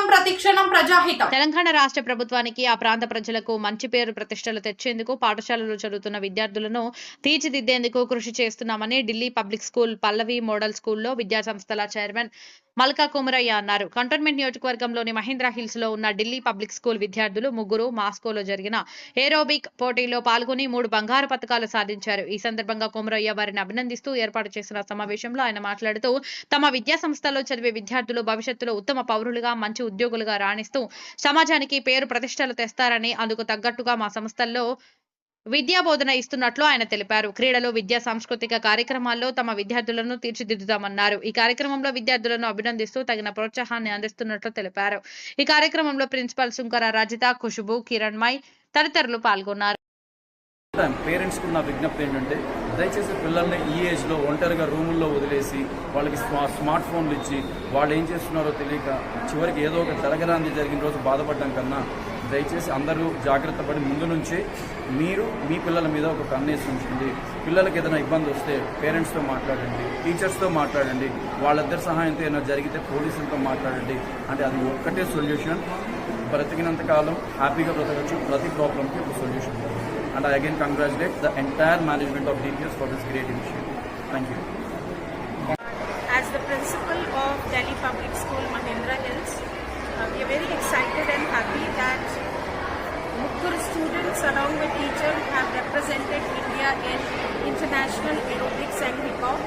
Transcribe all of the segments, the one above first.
lembra రాష్ట్ర ప్రభుత్వానికి ఆ ప్రాంత ప్రజలకు మంచి పేరు ప్రతిష్టలు తెచ్చేందుకు పాఠశాలలో చదువుతున్న విద్యార్థులను తీర్చిదిద్దేందుకు కృషి చేస్తున్నామని Delhi public school Pallavi model స్కూల్లో విద్యాసంస్థల చైర్మన్ మల్కా కుమరయ్య అన్నారు. కంటోన్మెంట్ నియోజకవర్గంలోని మహీంద్రా హిల్స్లో ఉన్న ఢిల్లీ పబ్లిక్ స్కూల్ విద్యార్థులు ముగ్గురు మాస్కోలో జరిగిన ఏరోబిక్ పోటీలో పాల్గొని మూడు బంగారు పతకాలు సాధించారు. ఈ సందర్భంగా కుమరయ్య వారిని అభినందిస్తూ ఏర్పాటు చేసిన సమావేశంలో ఆయన మాట్లాడుతూ తమ విద్యా సంస్థలో చదివే విద్యార్థులు భవిష్యత్తులో ఉత్తమ పౌరులుగా మంచి ఉద్యోగులు నాయకులుగా రాణిస్తూ సమాజానికి పేరు ప్రతిష్టలు తెస్తారని అందుకు తగ్గట్టుగా మా సంస్థల్లో విద్యా బోధన ఇస్తున్నట్లు ఆయన తెలిపారు. క్రీడలు విద్యా సాంస్కృతిక కార్యక్రమాల్లో తమ విద్యార్థులను తీర్చిదిద్దుతామన్నారు ఈ కార్యక్రమంలో విద్యార్థులను అభినందిస్తూ తగిన ప్రోత్సాహాన్ని అందిస్తున్నట్లు తెలిపారు. ఈ కార్యక్రమంలో ప్రిన్సిపల్ సుంకర రజిత ఖుషుబు కిరణ్మయ్ తదితరులు పాల్గొన్నారు. పేరెంట్స్కి ఉన్న విజ్ఞప్తి ఏంటంటే దయచేసి పిల్లల్ని ఈ ఏజ్లో ఒంటరిగా రూముల్లో వదిలేసి వాళ్ళకి స్మార్ట్ ఫోన్లు ఇచ్చి వాళ్ళు ఏం చేస్తున్నారో తెలియక చివరికి ఏదో ఒక జరగరాంది జరిగిన రోజు బాధపడడం కన్నా దయచేసి అందరూ జాగ్రత్త పడి ముందు నుంచే మీరు మీ పిల్లల మీద ఒక కన్నేసి ఉంచండి పిల్లలకి ఏదైనా ఇబ్బంది వస్తే పేరెంట్స్తో మాట్లాడండి టీచర్స్తో మాట్లాడండి వాళ్ళిద్దరి సహాయంతో ఏదైనా జరిగితే పోలీసులతో మాట్లాడండి. అంటే అది ఒక్కటే సొల్యూషన్ బ్రతికినంత కాలం హ్యాపీగా బ్రతకచ్చు. ప్రతి ప్రాబ్లంకి ఒక solution and I again congratulate the entire management of DPS for this great initiative. Thank you. As the principal of Delhi Public School Mahindra Hills, uh, we are very excited and happy that Mukkur students along with teacher, have represented India in international aerobics and hip hop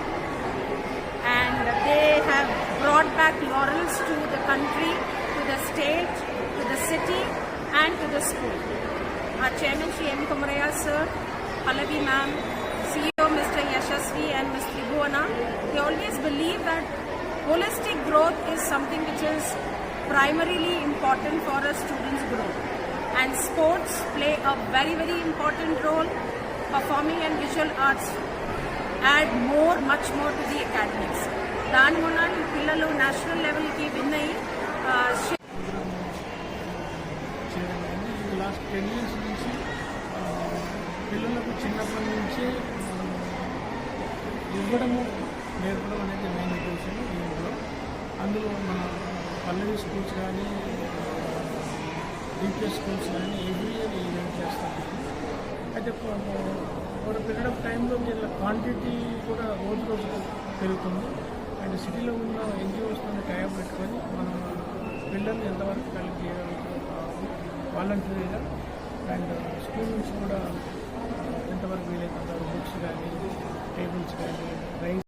and they have brought back laurels to the country, to the state, to the city and to the school Our chairman Sri M. Kumaraya sir, Pallavi ma'am, CEO Mr. Yashasvi and Ms. Tribhuwana, they always believe that holistic growth is something which is primarily important for a student's growth. And sports play a very, very important role. Performing and visual arts add more, much more to the academics. దాని వల్ల ఈ పిల్లలు national లెవెల్కి win అయ్యి ఆ, చేయడం అయింది ఇది లాస్ట్ టెన్ ఇయర్స్ నుంచి ఆ, పిల్లలకు చిన్నప్పటి నుంచి ఇవ్వడము నేర్పడం అనేది మెయిన్ ఉద్దేశం దీంట్లో అందులో మన పల్లవి స్కూల్స్ కానీ డిపిఎస్ స్కూల్స్ కానీ ఎవ్రీ ఇయర్ ఈవెంట్ చేస్తాం అయితే ఒక పీరియడ్ ఆఫ్ టైంలో వీళ్ళ క్వాంటిటీ కూడా రోజు రోజు పెరుగుతుంది. అండ్ సిటీలో ఉన్న ఎన్జిఓస్తో టైం పెట్టుకొని మనం పిల్లల్ని ఎంతవరకు కలిపి చేయగలుగుతాం అండ్ స్కూల్ నుంచి కూడా ఎంతవరకు వీలైతే బుక్స్ కానీ టేబుల్స్ కానీ రైస్